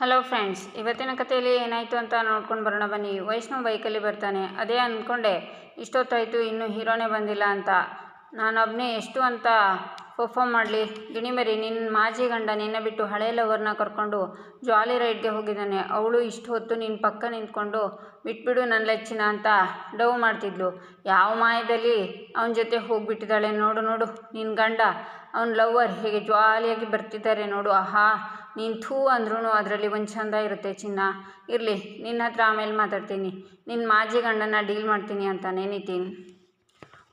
Hello friends ಇವತ್ತಿನ ಕಥೆಯಲ್ಲಿ ಏನಾಯಿತು ಅಂತ ನೋಡ್ಕೊಂಡು ಬರೋಣ ಬನ್ನಿ. ವೈಷ್ಣವ್ ಬೈಕಲ್ಲಿ ಬರ್ತಾನೆ. ಅದೇ ಅಂದ್ಕೊಂಡೆ, ಇಷ್ಟೊತ್ತಾಯಿತು, ಇನ್ನೂ ಹೀರೋನೇ ಬಂದಿಲ್ಲ ಅಂತ. ನಾನೊಬ್ಬನೇ ಎಷ್ಟು ಅಂತ ಪರ್ಫಾಮ್ ಮಾಡಲಿ. ಗಿಣಿಮರಿ ನಿನ್ನ ಮಾಜಿ ಗಂಡ ನಿನ್ನ ಬಿಟ್ಟು ಹಳೆ ಲವರ್ನ ಕರ್ಕೊಂಡು ಜಾಲಿ ರೈಡ್ಗೆ ಹೋಗಿದ್ದಾನೆ. ಅವಳು ಇಷ್ಟು ಹೊತ್ತು ನಿನ್ನ ಪಕ್ಕ ನಿಂತ್ಕೊಂಡು, ಬಿಟ್ಬಿಡು ನನ್ನ ಲೆಚ್ಚಿನ ಅಂತ ಡವ್ ಮಾಡ್ತಿದ್ಲು. ಯಾವ ಮಾಯದಲ್ಲಿ ಅವನ ಜೊತೆ ಹೋಗಿಬಿಟ್ಟಿದ್ದಾಳೆ ನೋಡು ನೋಡು. ನಿನ್ನ ಗಂಡ, ಅವನ ಲವ್ವರ್ ಹೇಗೆ ಜಾಲಿಯಾಗಿ ಬರ್ತಿದ್ದಾರೆ ನೋಡು. ಆಹಾ, ನೀನು ಥೂ ಅಂದ್ರೂ ಅದರಲ್ಲಿ ಒಂದು ಚಂದ ಇರುತ್ತೆ ಚಿನ್ನ. ಇರಲಿ ನಿನ್ನ ಹತ್ರ ಆಮೇಲೆ ಮಾತಾಡ್ತೀನಿ. ನಿನ್ನ ಮಾಜಿ ಗಂಡನ ಡೀಲ್ ಮಾಡ್ತೀನಿ ಅಂತ ನಿತಿನ್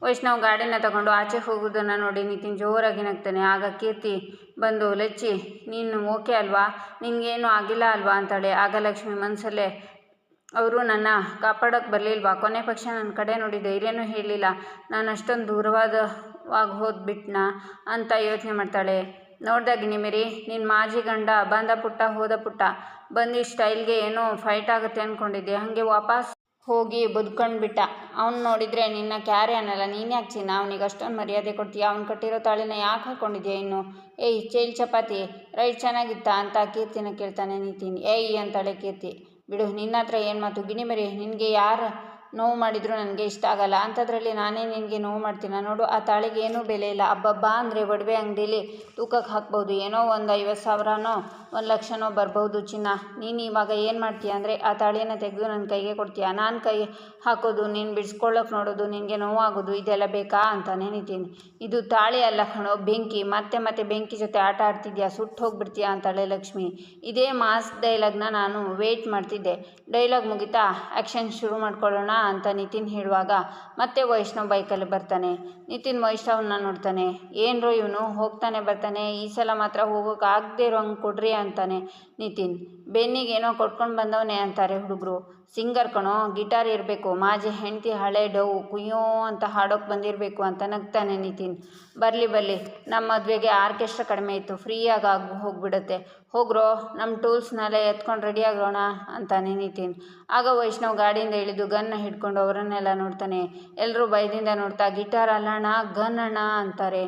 ವೈಷ್ಣವ್ ಗಾಡಿನ ತಗೊಂಡು ಆಚೆ ಹೋಗೋದನ್ನು ನೋಡಿ ನಿತಿನ್ ಜೋರಾಗಿ ನಗ್ತಾನೆ. ಆಗ ಕೀರ್ತಿ ಬಂದು, ಲಚ್ಚಿ, ನೀನು ಓಕೆ ಅಲ್ವಾ? ನಿನಗೇನು ಆಗಿಲ್ಲ ಅಲ್ವಾ? ಅಂತಾಳೆ. ಆಗ ಲಕ್ಷ್ಮಿ ಮನಸ್ಸಲ್ಲೇ ಅವರು ನನ್ನ ಕಾಪಾಡೋಕ್ಕೆ ಬರಲಿಲ್ವಾ? ಕೊನೆ ಪಕ್ಷ ನನ್ನ ಕಡೆ ನೋಡಿ ಧೈರ್ಯನೂ ಹೇಳಿಲ್ಲ ನಾನು ಅಷ್ಟೊಂದು ದೂರವಾದವಾಗಿ ಹೋದ್ಬಿಟ್ನಾ? ಅಂತ ಯೋಚನೆ ಮಾಡ್ತಾಳೆ. ನೋಡ್ದ ನಿಮಿರಿ ನಿನ್ನ ಮಾಜಿ ಗಂಡ ಬಂದ ಪುಟ್ಟ ಹೋದ ಪುಟ್ಟ. ಬಂದು ಸ್ಟೈಲ್ಗೆ ಏನೋ ಫೈಟ್ ಆಗುತ್ತೆ ಅಂದ್ಕೊಂಡಿದ್ದೆ ಹಾಗೆ ವಾಪಸ್ ಹೋಗಿ ಬದುಕೊಂಡ್ಬಿಟ್ಟ. ಅವ್ನು ನೋಡಿದರೆ ನಿನ್ನ ಕ್ಯಾರೆ ಅನ್ನಲ್ಲ, ನೀನು ಯಾಕೆ ಚಿನ್ನ? ಅವನಿಗೆ ಅಷ್ಟೊಂದು ಮರ್ಯಾದೆ ಕೊಡ್ತೀಯ? ಅವ್ನು ಕಟ್ಟಿರೋ ತಾಳಿನ ಯಾಕೆ ಹಾಕ್ಕೊಂಡಿದ್ಯಾ ಇನ್ನು? ಏಯ್, ಚೇಲ್ ಚಪಾತಿ. ರೈಟ್ ಚೆನ್ನಾಗಿತ್ತಾ ಅಂತ ಕೀರ್ತಿನ ಕೇಳ್ತಾನೆ ನಿತಿನ್. ಏಯ್, ಅಂತಾಳೆ ಕೀರ್ತಿ. ಬಿಡು, ನಿನ್ನ ಹತ್ರ ಏನು ಮಾತು? ಗಿಣಿಮರಿ ನಿನಗೆ ಯಾರು ನೋವು ಮಾಡಿದ್ರು ನನಗೆ ಇಷ್ಟ ಆಗಲ್ಲ. ಅಂಥದ್ರಲ್ಲಿ ನಾನೇ ನಿನಗೆ ನೋವು ಮಾಡ್ತೀನಿ? ನೋಡು, ಆ ತಾಳಿಗೆ ಏನೂ ಬೆಲೆ ಇಲ್ಲ. ಅಬ್ಬಬ್ಬಾ ಅಂದರೆ ಒಡವೆ ಅಂಗಡೀಲಿ ತೂಕಕ್ಕೆ ಹಾಕ್ಬೋದು. ಏನೋ ಒಂದು ಐವತ್ತು ಸಾವಿರನೋ ಒಂದು ಲಕ್ಷನೋ ಬರ್ಬೋದು ಚಿನ್ನ. ನೀನು ಇವಾಗ ಏನು ಮಾಡ್ತೀಯ ಅಂದರೆ ಆ ತಾಳಿನ ತೆಗೆದು ನನ್ನ ಕೈಗೆ ಕೊಡ್ತೀಯ. ನಾನು ಕೈ ಹಾಕೋದು, ನೀನು ಬಿಡಿಸ್ಕೊಳ್ಳೋಕೆ ನೋಡೋದು, ನಿನಗೆ ನೋವಾಗೋದು, ಇದೆಲ್ಲ ಬೇಕಾ ಅಂತ ನೆನಿತೀನಿ ಇದು ತಾಳಿ ಅಲ್ಲ ಕಣೋ, ಬೆಂಕಿ. ಮತ್ತೆ ಮತ್ತೆ ಬೆಂಕಿ ಜೊತೆ ಆಟ ಆಡ್ತಿದ್ಯಾ? ಸುಟ್ಟು ಹೋಗ್ಬಿಡ್ತೀಯಾ ಅಂತಾಳೆ ಲಕ್ಷ್ಮಿ. ಇದೇ ಮಾಸ್ ಡೈಲಾಗ್ನ ನಾನು ವೇಟ್ ಮಾಡ್ತಿದ್ದೆ. ಡೈಲಾಗ್ ಮುಗಿತಾ? ಆ್ಯಕ್ಷನ್ ಶುರು ಮಾಡ್ಕೊಳ್ಳೋಣ ಅಂತ ನಿತಿನ್ ಹೇಳುವಾಗ. ಮತ್ತೆ ವೈಷ್ಣವ್ ಬೈಕಲ್ಲಿ ಬರ್ತಾನೆ. ನಿತಿನ್ ವೈಷ್ಣವನ್ನ ನೋಡ್ತಾನೆ. ಏನರೋ ಇವನು? ಹೋಗ್ತಾನೆ ಬರ್ತಾನೆ. ಈ ಸಲ ಮಾತ್ರ ಹೋಗೋಕೆ ಆಗದೆ ಇರೋ ಹಂಗೆ ಕೊಡ್ರಿ ಅಂತಾನೆ. ನಿತಿನ್, ಬೆನ್ನಿಗೆ ಏನೋ ಕೊಟ್ಕೊಂಡು ಬಂದವನೇ ಅಂತಾರೆ ಹುಡುಗರು. ಸಿಂಗರ್ ಕಣೋ, ಗಿಟಾರ್ ಇರಬೇಕು, ಮಾಜಿ ಹೆಂಡತಿ ಹಳೆ ಡೌ, ಕುಯ್ಯೋ ಅಂತ ಹಾಡೋಕೆ ಬಂದಿರಬೇಕು ಅಂತ ನಗ್ತಾನೆ ನಿತಿನ್. ಬರಲಿ ಬರಲಿ ನಮ್ಮ ಮದುವೆಗೆ ಆರ್ಕೆಸ್ಟ್ರಾ ಕಡಿಮೆ ಇತ್ತು, ಫ್ರೀಯಾಗಿ ಆಗಿ ಹೋಗ್ಬಿಡುತ್ತೆ. ಹೋಗ್ರೋ ನಮ್ಮ ಟೂಲ್ಸ್ನೆಲ್ಲ ಎತ್ಕೊಂಡು ರೆಡಿ ಆಗೋಣ ಅಂತಾನೆ ನಿತಿನ್. ಆಗ ವೈಷ್ಣವ್ ಗಾಡಿಯಿಂದ ಇಳಿದು ಗನ್ನ ಹಿಡ್ಕೊಂಡು ಅವರನ್ನೆಲ್ಲ ನೋಡ್ತಾನೆ. ಎಲ್ಲರೂ ಭಯದಿಂದ ನೋಡ್ತಾ, ಗಿಟಾರ್ ಅಲ್ಲಣ್ಣ ಗನ್ ಅಣ್ಣ ಅಂತಾರೆ.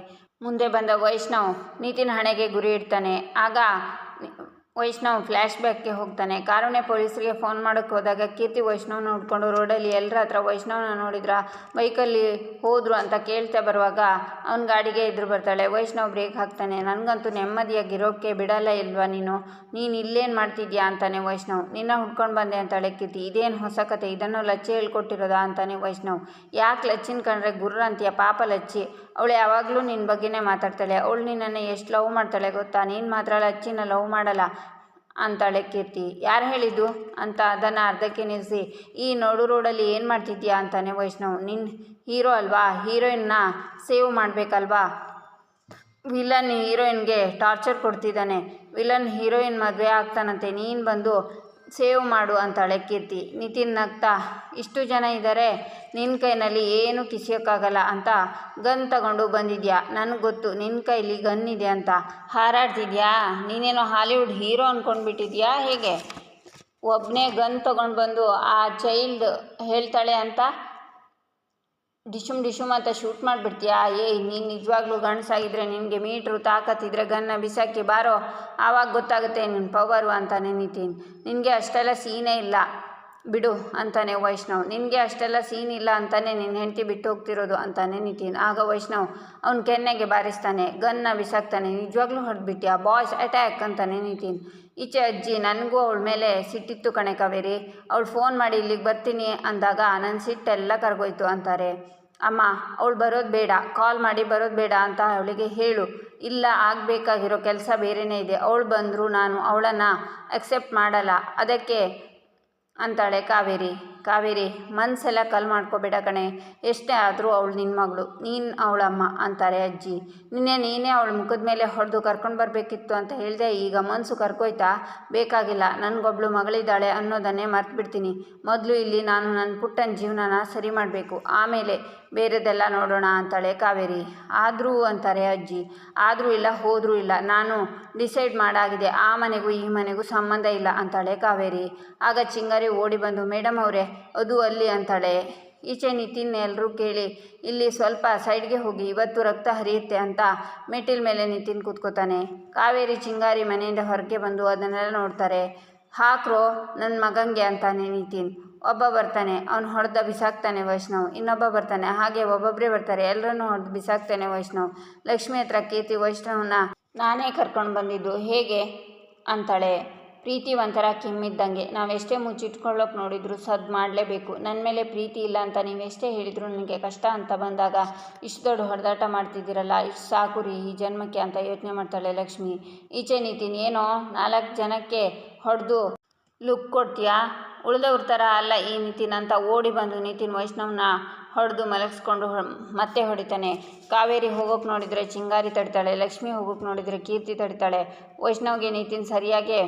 ಮುಂದೆ ಬಂದ ವೈಷ್ಣವ್ ನಿತಿನ್ ಹಣೆಗೆ ಗುರಿ ಇಡ್ತಾನೆ. ಆಗ ವೈಷ್ಣವ್ ಫ್ಲ್ಯಾಶ್ ಬ್ಯಾಕ್ಗೆ ಹೋಗ್ತಾನೆ. ಕಾರುಣ್ಯ ಪೊಲೀಸರಿಗೆ ಫೋನ್ ಮಾಡೋಕ್ಕೆ ಹೋದಾಗ ಕೀರ್ತಿ ವೈಷ್ಣವ್ ನೋಡಿಕೊಂಡು ರೋಡಲ್ಲಿ ಎಲ್ಲರ ಹತ್ರ ವೈಷ್ಣವ್ನ ನೋಡಿದ್ರ ಬೈಕಲ್ಲಿ ಹೋದ್ರು ಅಂತ ಕೇಳ್ತಾ ಬರುವಾಗ ಅವನ ಗಾಡಿಗೆ ಎದುರು ಬರ್ತಾಳೆ. ವೈಷ್ಣವ್ ಬ್ರೇಕ್ ಹಾಕ್ತಾನೆ. ನನಗಂತೂ ನೆಮ್ಮದಿಯಾಗಿರೋಕ್ಕೆ ಬಿಡಲ್ಲ ಇಲ್ವಾ ನೀನು? ನೀನು ಇಲ್ಲೇನು ಮಾಡ್ತಿದ್ಯಾ ಅಂತಾನೆ ವೈಷ್ಣವ್. ನಿನ್ನ ಹುಡ್ಕೊಂಡು ಬಂದೆ ಅಂತಾಳೆ ಕೀರ್ತಿ. ಇದೇನು ಹೊಸ ಕತೆ? ಇದನ್ನು ಲಚ್ಚಿ ಹೇಳ್ಕೊಟ್ಟಿರೋದಾ ಅಂತಾನೆ ವೈಷ್ಣವ್. ಯಾಕೆ ಲಚ್ಚಿನ ಕಂಡ್ರೆ ಗುರ್ರ ಅಂತೀಯ? ಪಾಪ ಲಚ್ಚಿ. ಅವಳು ಯಾವಾಗಲೂ ನಿನ್ನ ಬಗ್ಗೆನೇ ಮಾತಾಡ್ತಾಳೆ. ಅವಳು ನಿನ್ನನ್ನು ಎಷ್ಟು ಲವ್ ಮಾಡ್ತಾಳೆ ಗೊತ್ತಾ? ನೀನು ಮಾತ್ರ ಲಚ್ಚಿನ ಲವ್ ಮಾಡಲ್ಲ. ಅಂತಾಳೆ ಕೀರ್ತಿ. ಯಾರು ಹೇಳಿದ್ದು? ಅಂತ ಅದನ್ನು ಅರ್ಧಕ್ಕೆ ನಿಲ್ಲಿಸಿ ಈ ನೋಡು ರೋಡಲ್ಲಿ ಏನು ಮಾಡ್ತಿದ್ಯಾ ಅಂತಾನೆ ವೈಷ್ಣವ್. ನಿನ್ನ ಹೀರೋ ಅಲ್ವಾ? ಹೀರೋಯಿನ್ನ ಸೇವ್ ಮಾಡಬೇಕಲ್ವಾ? ವಿಲನ್ ಹೀರೋಯಿನ್ಗೆ ಟಾರ್ಚರ್ ಕೊಡ್ತಿದ್ದಾನೆ. ವಿಲನ್ ಹೀರೋಯಿನ್ ಮದುವೆ ಆಗ್ತಾನಂತೆ. ನೀನು ಬಂದು ಸೇವ್ ಮಾಡು ಅಂತಾಳೆ ಕೀರ್ತಿ ನಿತಿನ್ ನಗ್ತಾ, ಇಷ್ಟು ಜನ ಇದ್ದಾರೆ ನಿನ್ನ ಕೈನಲ್ಲಿ ಏನು ಕಿಸಿಯೋಕ್ಕಾಗಲ್ಲ ಅಂತ ಗನ್ ತಗೊಂಡು ಬಂದಿದ್ಯಾ? ನನಗೆ ಗೊತ್ತು ನಿನ್ನ ಕೈಲಿ ಗನ್ ಇದೆ ಅಂತ. ಹಾರಾಡ್ತಿದ್ಯಾ? ನೀನೇನೋ ಹಾಲಿವುಡ್ ಹೀರೋ ಅಂದ್ಕೊಂಡ್ಬಿಟ್ಟಿದ್ಯಾ ಹೇಗೆ? ಒಬ್ಬನೇ ಗನ್ ತೊಗೊಂಡು ಬಂದು ಆ ಚೈಲ್ಡ್ ಹೇಳ್ತಾಳೆ ಅಂತ ಡಿಶುಮ್ ಡಿಶುಮ್ ಅಂತ ಶೂಟ್ ಮಾಡಿಬಿಡ್ತೀಯಾ? ಏಯ್ ನೀನು ನಿಜವಾಗ್ಲೂ ಗಂಡಸಾಗಿದ್ರೆ ನಿನಗೆ ಮೀಟ್ರು ತಾಕತ್ತಿದ್ರೆ ಗನ್ನ ಬಿಸಾಕಿ ಬಾರೋ. ಆವಾಗ ಗೊತ್ತಾಗುತ್ತೆ ನಿನ್ನ ಪವರು ಅಂತ ನೆನಿತೀನಿ. ನಿನಗೆ ಅಷ್ಟೆಲ್ಲ ಸೀನೇ ಇಲ್ಲ. ಬಿಡು ಅಂತಾನೆ ವೈಷ್ಣವ್. ನಿನಗೆ ಅಷ್ಟೆಲ್ಲ ಸೀನ್ ಇಲ್ಲ ಅಂತಾನೆ ನಿನ್ನ ಹೆಂಡತಿ ಬಿಟ್ಟು ಹೋಗ್ತಿರೋದು ಅಂತಾನೆ ನಿತಿನ್. ಆಗ ವೈಷ್ಣವ್ ಅವ್ನು ಕೆನ್ನೆಗೆ ಬಾರಿಸ್ತಾನೆ. ಗನ್ನ ಬಿಸಾಕ್ತಾನೆ. ನಿಜವಾಗ್ಲೂ ಹೊಡೆದ್ಬಿಟ್ಯಾ? ಬಾಯ್ಸ್ ಅಟ್ಯಾಕ್ ಅಂತಾನೆ ನಿತಿನ್. ಈಚೆ ಅಜ್ಜಿ, ನನಗೂ ಅವಳ ಮೇಲೆ ಸಿಟ್ಟಿತ್ತು ಕಣೆ ಕಾವೇರಿ. ಅವಳು ಫೋನ್ ಮಾಡಿ ಇಲ್ಲಿಗೆ ಬರ್ತೀನಿ ಅಂದಾಗ ನನ್ನ ಸಿಟ್ಟೆಲ್ಲ ಕರ್ಗೋಯ್ತು ಅಂತಾರೆ. ಅಮ್ಮ, ಅವಳು ಬರೋದು ಬೇಡ. ಕಾಲ್ ಮಾಡಿ ಬರೋದು ಬೇಡ ಅಂತ ಅವಳಿಗೆ ಹೇಳು. ಇಲ್ಲ, ಆಗಬೇಕಾಗಿರೋ ಕೆಲಸ ಬೇರೆಯೇ ಇದೆ. ಅವಳು ಬಂದರೂ ನಾನು ಅವಳನ್ನು ಅಕ್ಸೆಪ್ಟ್ ಮಾಡಲ್ಲ. ಅದಕ್ಕೆ ಅಂತಾಳೆ ಕಾವೇರಿ. ಕಾವೇರಿ ಮನಸ್ಸೆಲ್ಲ ಕಲ್ ಮಾಡ್ಕೋಬೇಡ ಕಣೆ. ಎಷ್ಟೇ ಆದರೂ ಅವಳು ನಿನ್ನ ಮಗಳು. ನೀನು ಅವಳಮ್ಮ ಅಂತಾರೆ ಅಜ್ಜಿ. ನಿನ್ನೆ ನೀನೇ ಅವಳ ಮುಖದ ಮೇಲೆ ಹೊಡೆದು ಕರ್ಕೊಂಡು ಬರಬೇಕಿತ್ತು ಅಂತ ಹೇಳಿದೆ, ಈಗ ಮನಸ್ಸು ಕರ್ಕೋಯ್ತಾ? ಬೇಕಾಗಿಲ್ಲ. ನನಗೊಬ್ಳು ಮಗಳಿದ್ದಾಳೆ ಅನ್ನೋದನ್ನೇ ಮರ್ತ್ಬಿಡ್ತೀನಿ. ಮೊದಲು ಇಲ್ಲಿ ನಾನು ನನ್ನ ಪುಟ್ಟನ ಜೀವನನ ಸರಿ ಮಾಡಬೇಕು. ಆಮೇಲೆ ಬೇರೆದೆಲ್ಲ ನೋಡೋಣ ಅಂತಾಳೆ ಕಾವೇರಿ. ಆದರೂ ಅಂತಾರೆ ಅಜ್ಜಿ, ಆದರೂ ಇಲ್ಲ, ಹೋದರೂ ಇಲ್ಲ, ನಾನು ಡಿಸೈಡ್ ಮಾಡಾಗಿದೆ, ಆ ಮನೆಗೂ ಈ ಮನೆಗೂ ಸಂಬಂಧ ಇಲ್ಲ ಅಂತಾಳೆ ಕಾವೇರಿ. ಆಗ ಚಿಂಗಾರಿ ಓಡಿ ಬಂದು ಮೇಡಮ್ ಅವರೇ, ಅದು ಅಲ್ಲಿ ಅಂತಾಳೆ. ಈಚೆ ನಿತಿನ್ ಎಲ್ಲರೂ ಕೇಳಿ, ಇಲ್ಲಿ ಸ್ವಲ್ಪ ಸೈಡ್ಗೆ ಹೋಗಿ, ಇವತ್ತು ರಕ್ತ ಹರಿಯುತ್ತೆ ಅಂತ ಮೆಟ್ಟಿಲ ಮೇಲೆ ನಿತಿನ್ ಕೂತ್ಕೋತಾನೆ. ಕಾವೇರಿ ಚಿಂಗಾರಿ ಮನೆಯಿಂದ ಹೊರಗೆ ಬಂದು ಅದನ್ನೆಲ್ಲ ನೋಡ್ತಾರೆ. ಹಾಕ್ರೋ ನನ್ನ ಮಗಂಗೆ ಅಂತಾನೆ ನಿತಿನ್. ಒಬ್ಬ ಬರ್ತಾನೆ, ಅವ್ನು ಹೊಡೆದ ಬಿಸಾಕ್ತಾನೆ ವೈಷ್ಣವ್. ಇನ್ನೊಬ್ಬ ಬರ್ತಾನೆ, ಹಾಗೆ ಒಬ್ಬೊಬ್ಬರೇ ಬರ್ತಾರೆ ಎಲ್ಲರನ್ನೂ ಹೊಡೆದು ಬಿಸಾಕ್ತಾನೆ ವೈಷ್ಣವ್. ಲಕ್ಷ್ಮಿ ಹತ್ರ ಕೀರ್ತಿ ವೈಷ್ಣವ್ನ ನಾನೇ ಕರ್ಕೊಂಡು ಬಂದಿದ್ದು ಹೇಗೆ? ಅಂತಾಳೆ. ಪ್ರೀತಿ ಒಂಥರ ಕೆಮ್ಮಿದ್ದಂಗೆ. ನಾವೆಷ್ಟೇ ಮುಚ್ಚಿಟ್ಕೊಳ್ಳೋಕೆ ನೋಡಿದ್ರು ಸದ್ದು ಮಾಡಲೇಬೇಕು. ನನ್ನ ಮೇಲೆ ಪ್ರೀತಿ ಇಲ್ಲ ಅಂತ ನೀವೆಷ್ಟೇ ಹೇಳಿದ್ರು ನನಗೆ ಕಷ್ಟ ಅಂತ ಬಂದಾಗ ಇಷ್ಟು ದೊಡ್ಡ ಹೊಡೆದಾಟ ಮಾಡ್ತಿದ್ದೀರಲ್ಲ, ಇಷ್ಟು ಸಾಕು ರೀ ಈ ಜನ್ಮಕ್ಕೆ ಅಂತ ಯೋಚನೆ ಮಾಡ್ತಾಳೆ ಲಕ್ಷ್ಮಿ. ಈಚೆ ನೀತಿನ, ಏನೋ ನಾಲ್ಕು ಜನಕ್ಕೆ ಹೊಡೆದು ಲುಕ್ ಕೊಡ್ತೀಯಾ? ಉಳಿದವ್ರ ಥರ ಅಲ್ಲ ಈ ನಿತಿನ್ ಅಂತ ಓಡಿ ಬಂದು ನಿತಿನ್ ವೈಷ್ಣವ್ನ ಹೊಡೆದು ಮಲಗಿಸ್ಕೊಂಡು ಮತ್ತೆ ಹೊಡಿತಾನೆ. ಕಾವೇರಿ ಹೋಗೋಕೆ ನೋಡಿದರೆ ಚಿಂಗಾರಿ ತಡಿತಾಳೆ, ಲಕ್ಷ್ಮಿ ಹೋಗೋಕೆ ನೋಡಿದರೆ ಕೀರ್ತಿ ತಡಿತಾಳೆ. ವೈಷ್ಣವ್ಗೆ ನಿತಿನ್ ಸರಿಯಾಗಿ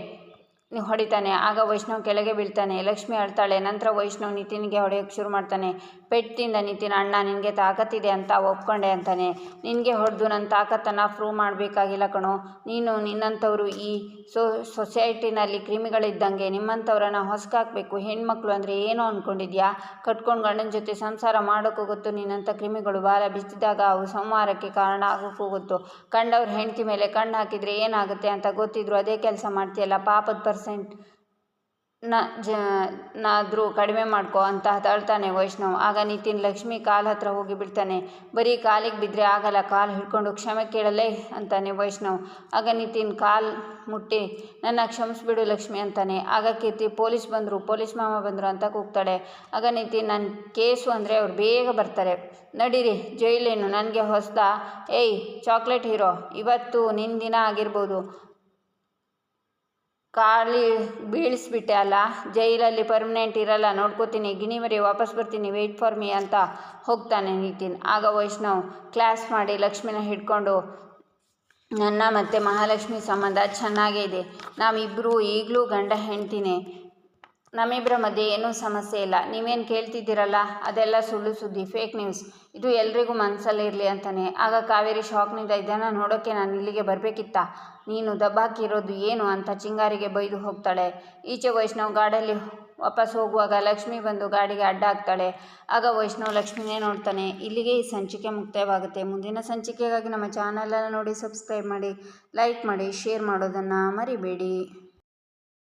ಹೊಡಿತಾನೆ. ಆಗ ವೈಷ್ಣವ್ ಕೆಳಗೆ ಬೀಳ್ತಾನೆ. ಲಕ್ಷ್ಮಿ ಅಳ್ತಾಳೆ. ನಂತರ ವೈಷ್ಣವ್ ನಿತಿನ್ಗೆ ಹೊಡೆಯೋಕ್ಕೆ ಶುರು ಮಾಡ್ತಾನೆ. ಪೆಟ್ಟಿಂದ ನಿಂತಿನ, ಅಣ್ಣ, ನಿನಗೆ ತಾಕತ್ತಿದೆ ಅಂತ ಒಪ್ಕೊಂಡೆ ಅಂತಾನೆ. ನಿನಗೆ ಹೊಡೆದು ನನ್ನ ತಾಕತ್ತನ್ನು ಪ್ರೂವ್ ಮಾಡಬೇಕಾಗಿಲ್ಲ ಕಣೋ. ನೀನು ನಿನ್ನಂಥವರು ಈ ಸೊ ಸೊಸೈಟಿನಲ್ಲಿ ಕ್ರಿಮಿಗಳಿದ್ದಂಗೆ ನಿಮ್ಮಂಥವ್ರನ್ನ ಹೊಸ್ಕಾಕಬೇಕು. ಹೆಣ್ಮಕ್ಳು ಅಂದರೆ ಏನೋ ಅಂದ್ಕೊಂಡಿದ್ಯಾ ಕಟ್ಕೊಂಡು ಗಂಡನ ಜೊತೆ ಸಂಸಾರ ಮಾಡೋಕ್ಕೂ ಗೊತ್ತು. ನಿನ್ನಂಥ ಕ್ರಿಮಿಗಳು ಬಾಲ ಬಿಚ್ಚಿದಾಗ ಅವು ಸಂಹಾರಕ್ಕೆ ಕಾರಣ ಆಗೋಕ್ಕೂ ಗೊತ್ತು. ಕಂಡವ್ರ ಹೆಂಡತಿ ಮೇಲೆ ಕಣ್ಣು ಹಾಕಿದರೆ ಏನಾಗುತ್ತೆ ಅಂತ ಗೊತ್ತಿದ್ರು ಅದೇ ಕೆಲಸ ಮಾಡ್ತೀಯಲ್ಲ, ಪಾಪದ ಪರ್ಸೆಂಟ್ ನ, ಜ, ನಾದರೂ ಕಡಿಮೆ ಮಾಡ್ಕೋ ಅಂತ ತಳ್ತಾನೆ ವೈಷ್ಣವ್. ಆಗ ನಿತಿನ್ ಲಕ್ಷ್ಮಿ ಕಾಲ್ ಹತ್ರ ಹೋಗಿ ಬಿಡ್ತಾನೆ ಬರೀ ಕಾಲಿಗೆ ಬಿದ್ದರೆ ಆಗಲ್ಲ, ಕಾಲು ಹಿಡ್ಕೊಂಡು ಕ್ಷಮೆ ಕೇಳಲೇ ಅಂತಾನೆ ವೈಷ್ಣವ್. ಆಗ ನಿತಿನ್ ಕಾಲ್ ಮುಟ್ಟಿ, ನನ್ನ ಕ್ಷಮಿಸ್ಬಿಡು ಲಕ್ಷ್ಮಿ ಅಂತಾನೆ. ಆಗ ಕೀರ್ತಿ, ಪೊಲೀಸ್ ಬಂದರು, ಪೊಲೀಸ್ ಮಾಮ ಬಂದರು ಅಂತ ಕೂಗ್ತಾಳೆ. ಆಗ ನಿತಿನ್ ನನ್ನ ಕೇಸು ಅಂದರೆ ಅವ್ರು ಬೇಗ ಬರ್ತಾರೆ. ನಡೀರಿ, ಜೈಲೇನು, ನನಗೆ ಹೊಸ್ದ? ಏಯ್, ಚಾಕ್ಲೇಟ್ ಹೀರೋ, ಇವತ್ತು ನಿನ್ನ ದಿನ ಆಗಿರ್ಬೋದು. ಖಾಲಿ ಬೀಳಿಸ್ಬಿಟ್ಟೆ ಅಲ್ಲ? ಜೈಲಲ್ಲಿ ಪರ್ಮನೆಂಟ್ ಇರಲ್ಲ, ನೋಡ್ಕೋತೀನಿ ಗಿಣಿಮರಿ ವಾಪಸ್ ಬರ್ತೀನಿ ವೆಯ್ಟ್ ಫಾರ್ ಮೀ ಅಂತ ಹೋಗ್ತಾನೆ ನಿತಿನ್ ಆಗ ವೈಷ್ಣವ್ ಕ್ಲಾಸ್ ಮಾಡಿ ಲಕ್ಷ್ಮಿನ ಹಿಡ್ಕೊಂಡು, ನನ್ನ ಮತ್ತು ಮಹಾಲಕ್ಷ್ಮಿ ಸಂಬಂಧ ಚೆನ್ನಾಗೇ ಇದೆ. ನಾವಿಬ್ಬರು ಈಗಲೂ ಗಂಡ ಹೆಂಡ್ತಿನೇ. ನಮ್ಮಿಬ್ಬರ ಮಧ್ಯೆ ಏನೂ ಸಮಸ್ಯೆ ಇಲ್ಲ. ನೀವೇನು ಕೇಳ್ತಿದ್ದೀರಲ್ಲ? ಅದೆಲ್ಲ ಸುಳ್ಳು ಸುದ್ದಿ ಫೇಕ್ ನ್ಯೂಸ್ ಇದು ಎಲ್ರಿಗೂ ಮನಸ್ಸಲ್ಲಿರಲಿ ಅಂತಾನೆ. ಆಗ ಕಾವೇರಿ ಶಾಕ್ನಿಂದ ಇದನ್ನು ನೋಡೋಕ್ಕೆ ನಾನು ಇಲ್ಲಿಗೆ ಬರಬೇಕಿತ್ತ? ನೀನು ದಬ್ಬಾಕಿರೋದು ಏನು ಅಂತ ಚಿಂಗಾರಿಗೆ ಬೈದು ಹೋಗ್ತಾಳೆ. ಈಚೆ ವೈಷ್ಣವ್ ಗಾಡಲ್ಲಿ ವಾಪಸ್ ಹೋಗುವಾಗ ಲಕ್ಷ್ಮಿ ಬಂದು ಗಾಡಿಗೆ ಅಡ್ಡ ಹಾಕ್ತಾಳೆ. ಆಗ ವೈಷ್ಣವ್ ಲಕ್ಷ್ಮಿನೇ ನೋಡ್ತಾನೆ. ಇಲ್ಲಿಗೆ ಈ ಸಂಚಿಕೆ ಮುಕ್ತಾಯವಾಗುತ್ತೆ. ಮುಂದಿನ ಸಂಚಿಕೆಗಾಗಿ ನಮ್ಮ ಚಾನಲನ್ನು ನೋಡಿ ಸಬ್ಸ್ಕ್ರೈಬ್ ಮಾಡಿ ಲೈಕ್ ಮಾಡಿ ಶೇರ್ ಮಾಡೋದನ್ನು ಮರಿಬೇಡಿ.